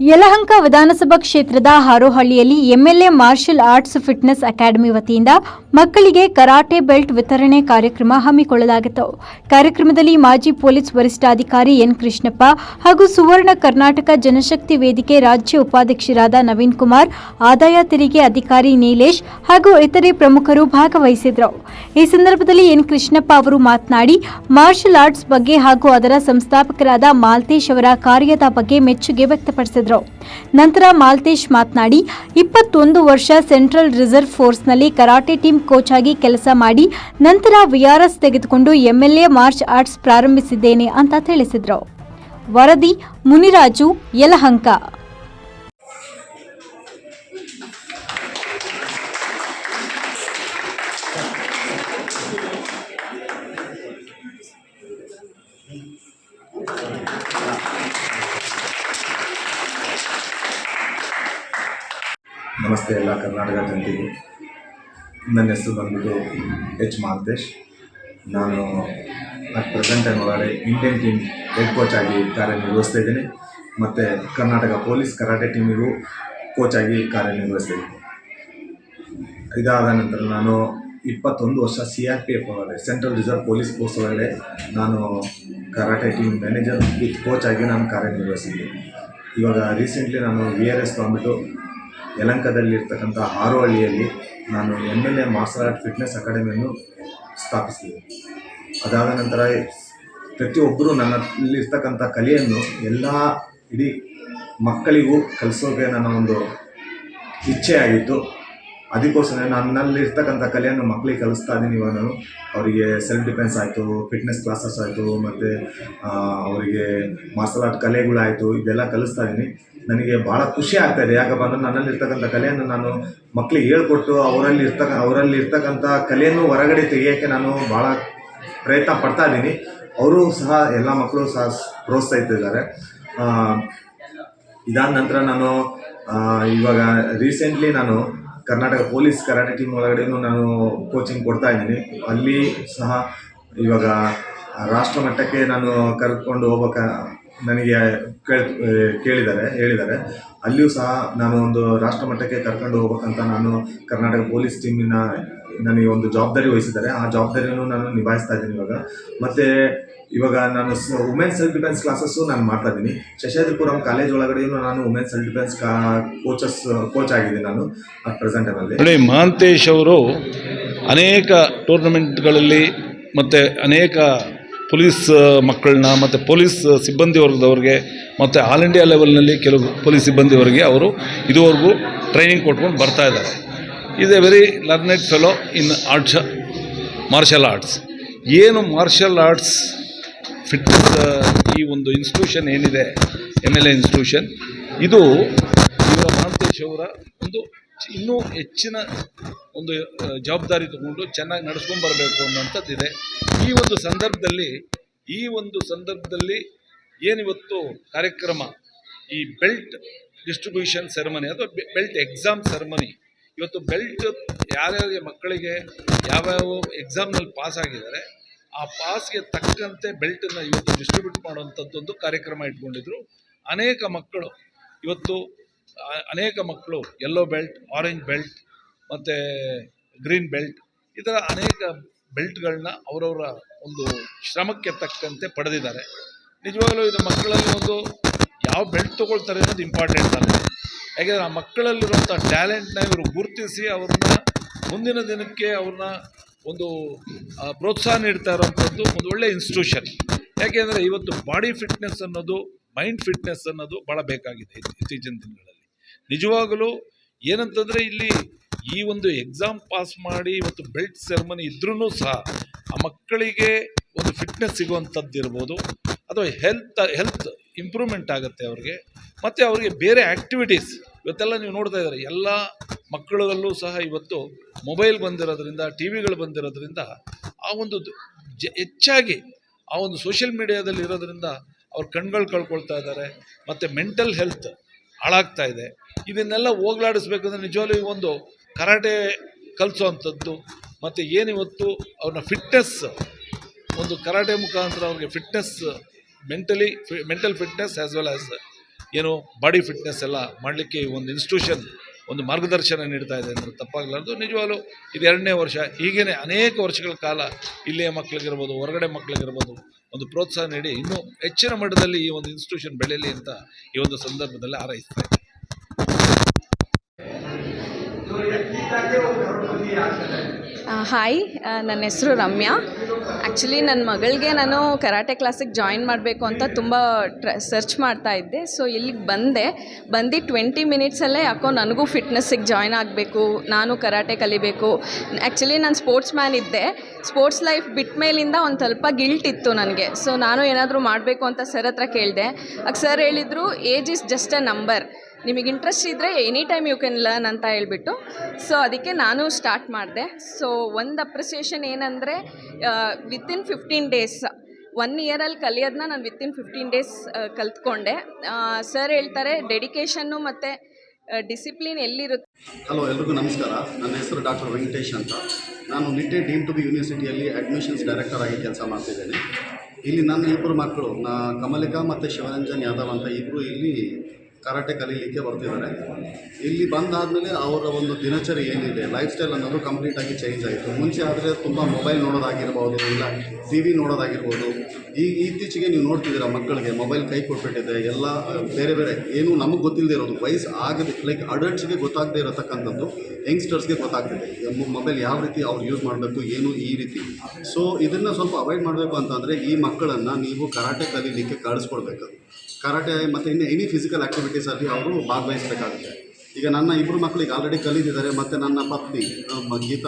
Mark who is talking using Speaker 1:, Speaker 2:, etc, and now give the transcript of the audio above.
Speaker 1: ಯಲಹಂಕ ವಿಧಾನಸಭಾ ಕ್ಷೇತ್ರದ ಹಾರೋಹಳ್ಳಿಯಲ್ಲಿ MLA martial arts fitness academy ವತಿಯಿಂದ ಮಕ್ಕಳಿಗೆ ಕರಾಟೆ ಬೆಲ್ಟ್ ವಿತರಣೆ ಕಾರ್ಯಕ್ರಮ ಹಮ್ಮಿಕೊಳ್ಳಲಾಗಿತ್ತು. ಕಾರ್ಯಕ್ರಮದಲ್ಲಿ ಮಾಜಿ ಪೊಲೀಸ್ ವರಿಷ್ಠಾಧಿಕಾರಿ ಎನ್ ಕೃಷ್ಣಪ್ಪ ಹಾಗೂ ಸುವರ್ಣ ಕರ್ನಾಟಕ ಜನಶಕ್ತಿ ವೇದಿಕೆ ರಾಜ್ಯ ಉಪಾಧ್ಯಕ್ಷರಾದ ನವೀನ್ ಕುಮಾರ್, ಆದಾಯ ತೆರಿಗೆ ಅಧಿಕಾರಿ ನೀಲೇಶ್ ಹಾಗೂ ಇತರೆ ಪ್ರಮುಖರು ಭಾಗವಹಿಸಿದರು ಈ ಸಂದರ್ಭದಲ್ಲಿ ಎನ್ ಕೃಷ್ಣಪ್ಪ ಅವರು ಮಾತನಾಡಿ, ಮಾರ್ಷಲ್ ಆರ್ಟ್ಸ್ ಬಗ್ಗೆ ಹಾಗೂ ಅದರ ಸಂಸ್ಥಾಪಕರಾದ ಮಾಲ್ತೇಶ್ ಅವರ ಕಾರ್ಯದ ಬಗ್ಗೆ ಮೆಚ್ಚುಗೆ ವ್ಯಕ್ತಪಡಿಸಿದರು. ನಂತರ ಮಾಲ್ತೇಶ್ ಮಾತನಾಡಿ, ಇಪ್ಪತ್ತೊಂದು ವರ್ಷ ಸೆಂಟ್ರಲ್ ರಿಸರ್ವ್ ಫೋರ್ಸ್ನಲ್ಲಿ ಕರಾಟೆ ಟೀಮ್ ಕೋಚ್ ಆಗಿ ಕೆಲಸ ಮಾಡಿ, ನಂತರ ವಿಆರ್ಎಸ್ ತೆಗೆದುಕೊಂಡು ಎಂಎಲ್ಎ ಮಾರ್ಚ್ ಆರ್ಟ್ಸ್ ಪ್ರಾರಂಭಿಸಿದ್ದೇನೆ ಅಂತ ತಿಳಿಸಿದರು. ವರದಿ ಮುನಿರಾಜು ಯಲಹಂಕ.
Speaker 2: ನಮಸ್ತೆ ಎಲ್ಲ ಕರ್ನಾಟಕ ಜನತೆಗೆ. ನನ್ನ ಹೆಸರು ಬಂದ್ಬಿಟ್ಟು ಎಚ್ ಮಾಲ್ತೇಶ್. ನಾನು ಅಟ್ ಪ್ರೆಸೆಂಟ್ ಒಳಗಡೆ ಇಂಡಿಯನ್ ಟೀಮ್ ಹೆಡ್ ಕೋಚ್ ಆಗಿ ಕಾರ್ಯನಿರ್ವಹಿಸ್ತಾ ಇದ್ದೀನಿ. ಮತ್ತು ಕರ್ನಾಟಕ ಪೊಲೀಸ್ ಕರಾಟೆ ಟೀಮಿಗೂ ಕೋಚ್ ಆಗಿ ಕಾರ್ಯನಿರ್ವಹಿಸ್ತಾ ಇದ್ದೀನಿ. ಇದಾದ ನಂತರ ನಾನು ಇಪ್ಪತ್ತೊಂದು ವರ್ಷ ಸಿ ಆರ್ ಪಿ ಎಫ್ ಒಳಗಡೆ ಸೆಂಟ್ರಲ್ ರಿಸರ್ವ್ ಪೊಲೀಸ್ ಫೋರ್ಸ್ ಒಳಗಡೆ ನಾನು karate team manager with coach ಆಗಿ ನಾನು ಕಾರ್ಯನಿರ್ವಹಿಸಿದ್ದೀನಿ. ಇವಾಗ ರೀಸೆಂಟ್ಲಿ ನಾನು ವಿ ಆರ್ ಎಸ್ ತೊಗೊಂಡ್ಬಿಟ್ಟು ಯಲಂಕದಲ್ಲಿರ್ತಕ್ಕಂಥ ಆರೋಹಳ್ಳಿಯಲ್ಲಿ ನಾನು M L A martial art fitness ಅಕಾಡೆಮಿಯನ್ನು ಸ್ಥಾಪಿಸಿದೆ. ಅದಾದ ನಂತರ ಪ್ರತಿಯೊಬ್ಬರೂ ನನ್ನಲ್ಲಿರ್ತಕ್ಕಂಥ ಕಲೆಯನ್ನು ಎಲ್ಲ ಇಡೀ ಮಕ್ಕಳಿಗೂ ಕಲಿಸೋಕೆ ನನ್ನ ಒಂದು ಇಚ್ಛೆ ಆಗಿತ್ತು. ಅದಕ್ಕೋಸ್ಕರ ನನ್ನಲ್ಲಿರ್ತಕ್ಕಂಥ ಕಲೆಯನ್ನು ಮಕ್ಕಳಿಗೆ ಕಲಿಸ್ತಾ ಇದ್ದೀನಿ ಇವಾಗ ನಾನು. ಅವರಿಗೆ ಸೆಲ್ಫ್ ಡಿಫೆನ್ಸ್ ಆಯಿತು ಫಿಟ್ನೆಸ್ ಕ್ಲಾಸಸ್ ಆಯಿತು, ಮತ್ತು ಅವರಿಗೆ ಮಾರ್ಷಲ್ ಆರ್ಟ್ ಕಲೆಗಳಾಯಿತು, ಇದೆಲ್ಲ ಕಲಿಸ್ತಾ ಇದ್ದೀನಿ. ನನಗೆ ಭಾಳ ಖುಷಿ ಆಗ್ತಾ ಇದೆ. ಯಾಕಪ್ಪ ಅಂದ್ರೆ ನನ್ನಲ್ಲಿರ್ತಕ್ಕಂಥ ಕಲೆಯನ್ನು ನಾನು ಮಕ್ಕಳಿಗೆ ಹೇಳ್ಕೊಟ್ಟು ಅವರಲ್ಲಿ ಇರ್ತಕ್ಕ ಅವರಲ್ಲಿ ಇರ್ತಕ್ಕಂಥ ಕಲೆಯನ್ನು ಹೊರಗಡೆ ತೆಗೆಯೋಕ್ಕೆ ನಾನು ಭಾಳ ಪ್ರಯತ್ನ ಪಡ್ತಾ ಇದ್ದೀನಿ. ಅವರು ಸಹ ಎಲ್ಲ ಮಕ್ಕಳು ಸಹ ಪ್ರೋತ್ಸಾಹಿಸಿದ್ದಾರೆ ಆ, ಇದಾದ ನಂತರ ನಾನು ಇವಾಗ ರೀಸೆಂಟ್ಲಿ ನಾನು ಕರ್ನಾಟಕ ಪೊಲೀಸ್ ಕರಾಟೆ ಟೀಮ್ ಒಳಗಡೆನೂ ನಾನು ಕೋಚಿಂಗ್ ಕೊಡ್ತಾ ಇದ್ದೀನಿ. ಅಲ್ಲಿ ಸಹ ಇವಾಗ ರಾಷ್ಟ್ರಮಟ್ಟಕ್ಕೆ ನಾನು ಕರ್ಕೊಂಡು ಹೋಗ್ಬೇಕ ನನಗೆ ಕೇಳ್ ಕೇಳಿದ್ದಾರೆ, ಹೇಳಿದ್ದಾರೆ. ಅಲ್ಲಿಯೂ ಸಹ ನಾನು ಒಂದು ರಾಷ್ಟ್ರ ಮಟ್ಟಕ್ಕೆ ಕರ್ಕೊಂಡು ಹೋಗ್ಬೇಕಂತ ನಾನು ಕರ್ನಾಟಕ ಪೊಲೀಸ್ ಟೀಮಿನ ನನಗೆ ಒಂದು ಜವಾಬ್ದಾರಿ ವಹಿಸಿದ್ದಾರೆ. ಆ ಜವಾಬ್ದಾರಿಯನ್ನು ನಾನು ನಿಭಾಯಿಸ್ತಾ ಇದ್ದೀನಿ ಇವಾಗ. ಮತ್ತು ಇವಾಗ ನಾನು ವುಮೆನ್ಸ್ ಸೆಲ್ಫ್ ಡಿಫೆನ್ಸ್ ಕ್ಲಾಸಸ್ಸು ನಾನು ಮಾಡ್ತಾ ಇದ್ದೀನಿ. ಶಶಾದ್ರಿಪುರಂ ಕಾಲೇಜ್ ಒಳಗಡೆಯೂ ನಾನು women's self defence coaches coach ಆಗಿದ್ದೀನಿ ನಾನು ಅಟ್ ಪ್ರೆಸೆಂಟ್ ಟೈಮಲ್ಲಿ
Speaker 3: ನೋಡಿ ಮಹಾಂತೇಶ್ ಅವರು ಅನೇಕ ಟೂರ್ನಮೆಂಟ್ಗಳಲ್ಲಿ ಮತ್ತು ಅನೇಕ ಪೊಲೀಸ್ ಮಕ್ಕಳನ್ನ ಮತ್ತು ಪೊಲೀಸ್ ಸಿಬ್ಬಂದಿ ವರ್ಗದವ್ರಿಗೆ ಮತ್ತು ಆಲ್ ಇಂಡಿಯಾ ಲೆವೆಲ್ನಲ್ಲಿ ಕೆಲವು ಪೊಲೀಸ್ ಸಿಬ್ಬಂದಿವರಿಗೆ ಅವರು ಇದುವರೆಗೂ ಟ್ರೈನಿಂಗ್ ಕೊಟ್ಕೊಂಡು ಬರ್ತಾ ಇದ್ದಾರೆ. Is a very learned fellow in arts martial arts ಏನು ಮಾರ್ಷಲ್ ಆರ್ಟ್ಸ್ ಫಿಟ್ನೆಸ್ ಈ ಒಂದು ಇನ್ಸ್ಟಿಟ್ಯೂಷನ್ ಏನಿದೆ ಎಂ ಎಲ್ ಎ ಇನ್ಸ್ಟಿಟ್ಯೂಷನ್ ಇದು ಇವರ ಮಾಂತೇಶ್ ಅವರ ಒಂದು ಇನ್ನೂ ಹೆಚ್ಚಿನ ಒಂದು ಜವಾಬ್ದಾರಿ ತಗೊಂಡು ಚೆನ್ನಾಗಿ ನಡೆಸ್ಕೊಂಡು ಬರಬೇಕು ಅನ್ನೋಂಥದ್ದಿದೆ ಈ ಒಂದು ಸಂದರ್ಭದಲ್ಲಿ, ಈ ಒಂದು ಸಂದರ್ಭದಲ್ಲಿ ಏನಿವತ್ತು ಕಾರ್ಯಕ್ರಮ, ಈ ಬೆಲ್ಟ್ ಡಿಸ್ಟ್ರಿಬ್ಯೂಷನ್ ಸೆರೆಮನಿ, ಅಥವಾ ಬೆಲ್ಟ್ ಎಕ್ಸಾಮ್ ಸೆರೆಮನಿ, ಇವತ್ತು ಬೆಲ್ಟ್ ಯಾರ್ಯಾರಿಗೆ ಮಕ್ಕಳಿಗೆ ಯಾವ್ಯಾವ ಎಕ್ಸಾಮ್ನಲ್ಲಿ ಪಾಸ್ ಆಗಿದ್ದಾರೆ, ಆ ಪಾಸ್ಗೆ ತಕ್ಕಂತೆ ಬೆಲ್ಟನ್ನು ಇವತ್ತು ಡಿಸ್ಟ್ರಿಬ್ಯೂಟ್ ಮಾಡುವಂಥದ್ದೊಂದು ಕಾರ್ಯಕ್ರಮ ಇಟ್ಕೊಂಡಿದ್ರು. ಅನೇಕ ಮಕ್ಕಳು ಇವತ್ತು ಅನೇಕ ಮಕ್ಕಳು ಯೆಲ್ಲೋ ಬೆಲ್ಟ್ ಆರೆಂಜ್ ಬೆಲ್ಟ್ ಮತ್ತು ಗ್ರೀನ್ ಬೆಲ್ಟ್ ಈ ಥರ ಅನೇಕ ಬೆಲ್ಟ್ಗಳನ್ನ ಅವರವರ ಒಂದು ಶ್ರಮಕ್ಕೆ ತಕ್ಕಂತೆ ಪಡೆದಿದ್ದಾರೆ. ನಿಜವಾಗಲೂ ಇದು ಮಕ್ಕಳಲ್ಲಿ ಒಂದು ಯಾವ ಬೆಲ್ಟ್ ತೊಗೊಳ್ತಾರೆ ಅನ್ನೋದು ಇಂಪಾರ್ಟೆಂಟ್ ಅಲ್ಲ. ಯಾಕೆಂದರೆ ಆ ಮಕ್ಕಳಲ್ಲಿರುವಂಥ ಟ್ಯಾಲೆಂಟ್ನ ಇವರು ಗುರುತಿಸಿ ಅವ್ರನ್ನ ಮುಂದಿನ ದಿನಕ್ಕೆ ಅವ್ರನ್ನ ಒಂದು ಪ್ರೋತ್ಸಾಹ ನೀಡ್ತಾ ಇರೋವಂಥದ್ದು ಒಂದು ಒಳ್ಳೆಯ ಇನ್ಸ್ಟಿಟ್ಯೂಷನ್ ಯಾಕೆಂದರೆ ಇವತ್ತು ಬಾಡಿ ಫಿಟ್ನೆಸ್ ಅನ್ನೋದು ಮೈಂಡ್ ಫಿಟ್ನೆಸ್ ಅನ್ನೋದು ಭಾಳ ಬೇಕಾಗಿದೆ ಇತ್ತೀಚಿನ ದಿನಗಳಲ್ಲಿ. ನಿಜವಾಗಲೂ ಏನಂತಂದರೆ ಇಲ್ಲಿ ಈ ಒಂದು ಎಕ್ಸಾಮ್ ಪಾಸ್ ಮಾಡಿ ಇವತ್ತು ಬೆಲ್ಟ್ ಸೆರೆಮನಿ ಇದ್ರೂ ಸಹ ಆ ಮಕ್ಕಳಿಗೆ ಒಂದು ಫಿಟ್ನೆಸ್ ಸಿಗುವಂಥದ್ದು ಇರ್ಬೋದು, ಅಥವಾ ಹೆಲ್ತ್ ಹೆಲ್ತ್ ಇಂಪ್ರೂವ್ಮೆಂಟ್ ಆಗುತ್ತೆ ಅವ್ರಿಗೆ, ಮತ್ತು ಅವರಿಗೆ ಬೇರೆ ಆ್ಯಕ್ಟಿವಿಟೀಸ್ ಇವತ್ತೆಲ್ಲ ನೀವು ನೋಡ್ತಾ ಇದ್ದಾರೆ, ಎಲ್ಲ ಮಕ್ಕಳಲ್ಲೂ ಸಹ ಇವತ್ತು ಮೊಬೈಲ್ ಬಂದಿರೋದ್ರಿಂದ ಟಿ ವಿಗಳು ಬಂದಿರೋದ್ರಿಂದ ಆ ಒಂದು ಜ, ಹೆಚ್ಚಾಗಿ ಆ ಒಂದು ಸೋಷಿಯಲ್ ಮೀಡಿಯಾದಲ್ಲಿ ಇರೋದ್ರಿಂದ ಅವ್ರ ಕಣ್ಗಳು ಕಳ್ಕೊಳ್ತಾ ಇದ್ದಾರೆ, ಮತ್ತು ಮೆಂಟಲ್ ಹೆಲ್ತ್ ಹಾಳಾಗ್ತಾ ಇದೆ. ಇದನ್ನೆಲ್ಲ ಹೋಗ್ಲಾಡಿಸ್ಬೇಕಂದ್ರೆ ನಿಜವಾಗ್ಲೂ ಒಂದು ಕರಾಟೆ ಕಲಿಸೋವಂಥದ್ದು ಮತ್ತು ಏನಿವತ್ತು ಅವ್ರನ್ನ ಫಿಟ್ನೆಸ್ ಒಂದು ಕರಾಟೆ ಮುಖಾಂತರ ಅವ್ರಿಗೆ fitness mentally mental fitness as well as ಏನು ಬಾಡಿ ಫಿಟ್ನೆಸ್ ಎಲ್ಲ ಮಾಡಲಿಕ್ಕೆ ಒಂದು ಇನ್ಸ್ಟಿಟ್ಯೂಷನ್ ಒಂದು ಮಾರ್ಗದರ್ಶನ ನೀಡ್ತಾ ಇದೆ ಅಂದರೆ ತಪ್ಪಾಗಲಾರ್ದು ನಿಜವಾಗ್ಲೂ ಇದು ಎರಡನೇ ವರ್ಷ. ಹೀಗೇ ಅನೇಕ ವರ್ಷಗಳ ಕಾಲ ಇಲ್ಲಿಯ ಮಕ್ಕಳಿಗಿರ್ಬೋದು ಹೊರಗಡೆ ಮಕ್ಕಳಿಗಿರ್ಬೋದು ಒಂದು ಪ್ರೋತ್ಸಾಹ ನೀಡಿ ಇನ್ನೂ ಹೆಚ್ಚಿನ ಮಟ್ಟದಲ್ಲಿ ಈ ಒಂದು ಇನ್ಸ್ಟಿಟ್ಯೂಷನ್ ಬೆಳೆಯಲಿ ಅಂತ ಈ ಒಂದು ಸಂದರ್ಭದಲ್ಲಿ ಹಾರೈಸ್ತಾ.
Speaker 4: ಹಾಯ್ ನನ್ನ ಹೆಸರು ರಮ್ಯಾ. ಆ್ಯಕ್ಚುಲಿ ನನ್ನ ಮಗಳಿಗೆ ನಾನು ಕರಾಟೆ ಕ್ಲಾಸಿಗೆ ಜಾಯಿನ್ ಮಾಡಬೇಕು ಅಂತ ತುಂಬ ಟ್ರ ಸರ್ಚ್ ಮಾಡ್ತಾ ಇದ್ದೆ. ಸೊ ಇಲ್ಲಿಗೆ ಬಂದೆ. ಬಂದು ಟ್ವೆಂಟಿ ಮಿನಿಟ್ಸಲ್ಲೇ ಯಾಕೋ ನನಗೂ ಫಿಟ್ನೆಸ್ಸಿಗೆ ಜಾಯ್ನ್ ಆಗಬೇಕು. ನಾನು ಕರಾಟೆ ಕಲಿಬೇಕು. ಆ್ಯಕ್ಚುಲಿ ನಾನು ಸ್ಪೋರ್ಟ್ಸ್ ಮ್ಯಾನ್ ಇದ್ದೆ. ಸ್ಪೋರ್ಟ್ಸ್ ಲೈಫ್ ಬಿಟ್ಟ ಮೇಲಿಂದ ಒಂದು ಸ್ವಲ್ಪ ಗಿಲ್ಟ್ ಇತ್ತು ನನಗೆ. ಸೊ ನಾನು ಏನಾದರೂ ಮಾಡಬೇಕು ಅಂತ ಸರ್ ಹತ್ರ ಕೇಳಿದೆ. ಆಗ ಸರ್ ಹೇಳಿದರು age is just a number ನಿಮಗೆ ಇಂಟ್ರೆಸ್ಟ್ ಇದ್ದರೆ any time you can learn ಅಂತ ಹೇಳ್ಬಿಟ್ಟು. ಸೊ ಅದಕ್ಕೆ ನಾನು ಸ್ಟಾರ್ಟ್ ಮಾಡಿದೆ. ಸೊ ಒಂದು ಅಪ್ರಿಸಿಯೇಷನ್ ಏನಂದರೆ ವಿತಿನ್ ಫಿಫ್ಟೀನ್ ಡೇಸ್ ಒನ್ ಇಯರಲ್ಲಿ ಕಲಿಯೋದನ್ನ ನಾನು ವಿತಿನ್ ಫಿಫ್ಟೀನ್ ಡೇಸ್ ಕಲ್ತ್ಕೊಂಡೆ. ಸರ್ ಹೇಳ್ತಾರೆ ಡೆಡಿಕೇಷನ್ನು ಮತ್ತು ಡಿಸಿಪ್ಲಿನ್ ಎಲ್ಲಿರುತ್ತೆ?
Speaker 5: ಹಲೋ ಎಲ್ರಿಗೂ ನಮಸ್ಕಾರ. ನನ್ನ ಹೆಸರು ಡಾಕ್ಟರ್ ವೆಂಕಟೇಶ್ ಅಂತ. ನಾನು ನಿಟ್ಟೆ ಡೀಮ್ ಟು ಬಿ ಯೂನಿವರ್ಸಿಟಿಯಲ್ಲಿ ಅಡ್ಮಿಷನ್ಸ್ ಡೈರೆಕ್ಟರ್ ಆಗಿ ಕೆಲಸ ಮಾಡ್ತಿದ್ದೇನೆ. ಇಲ್ಲಿ ನನ್ನ ಇಬ್ಬರು ಮಕ್ಕಳು ನಾ ಕಮಲಿಕಾ ಮತ್ತು ಶಿವರಂಜನ್ ಯಾದವ್ ಅಂತ ಇಬ್ಬರು ಇಲ್ಲಿ ಕರಾಟೆ ಕಲೀಲಿಕ್ಕೆ ಬರ್ತಿದ್ದಾರೆ. ಇಲ್ಲಿ ಬಂದಾದಮೇಲೆ ಅವರ ಒಂದು ದಿನಚರಿ ಏನಿದೆ ಲೈಫ್ ಸ್ಟೈಲ್ ಅನ್ನೋದು ಕಂಪ್ಲೀಟಾಗಿ ಚೇಂಜ್ ಆಯಿತು. ಮುಂಚೆ ಆದರೆ ತುಂಬ ಮೊಬೈಲ್ ನೋಡೋದಾಗಿರ್ಬೋದು, ಇಲ್ಲ ಟಿ ವಿ ನೋಡೋದಾಗಿರ್ಬೋದು. ಈ ಇತ್ತೀಚೆಗೆ ನೀವು ನೋಡ್ತಿದ್ದೀರಾ ಮಕ್ಕಳಿಗೆ ಮೊಬೈಲ್ ಕೈ ಕೊಟ್ಬಿಟ್ಟಿದೆ, ಎಲ್ಲ ಬೇರೆ ಬೇರೆ, ಏನು ನಮಗೆ ಗೊತ್ತಿಲ್ಲದೆ ಇರೋದು, ವಯಸ್ಸು ಆಗದೆ ಲೈಕ್ ಅಡಲ್ಟ್ಸ್ಗೆ ಗೊತ್ತಾಗದೇ ಇರತಕ್ಕಂಥದ್ದು ಯಂಗ್ಸ್ಟರ್ಸ್ಗೆ ಗೊತ್ತಾಗ್ತಿದೆ. ಮೊಬೈಲ್ ಯಾವ ರೀತಿ ಅವ್ರು ಯೂಸ್ ಮಾಡಬೇಕು, ಏನು ಈ ರೀತಿ. ಸೊ ಇದನ್ನು ಸ್ವಲ್ಪ ಅವಾಯ್ಡ್ ಮಾಡಬೇಕು ಅಂತಂದರೆ ಈ ಮಕ್ಕಳನ್ನು ನೀವು ಕರಾಟೆ ಕಲೀಲಿಕ್ಕೆ ಕಳಿಸ್ಕೊಡ್ಬೇಕು. ಕರಾಟೆ ಮತ್ತು ಇನ್ನು ಎನಿ ಫಿಸಿಕಲ್ ಆ್ಯಕ್ಟಿವಿಟೀಸಲ್ಲಿ ಅವರು ಭಾಗವಹಿಸಬೇಕಾಗುತ್ತೆ. ಈಗ ನನ್ನ ಇಬ್ಬರು ಮಕ್ಕಳಿಗೆ ಆಲ್ರೆಡಿ ಕಲಿತಿದ್ದಾರೆ, ಮತ್ತು ನನ್ನ ಪತ್ನಿ ಗೀತಾ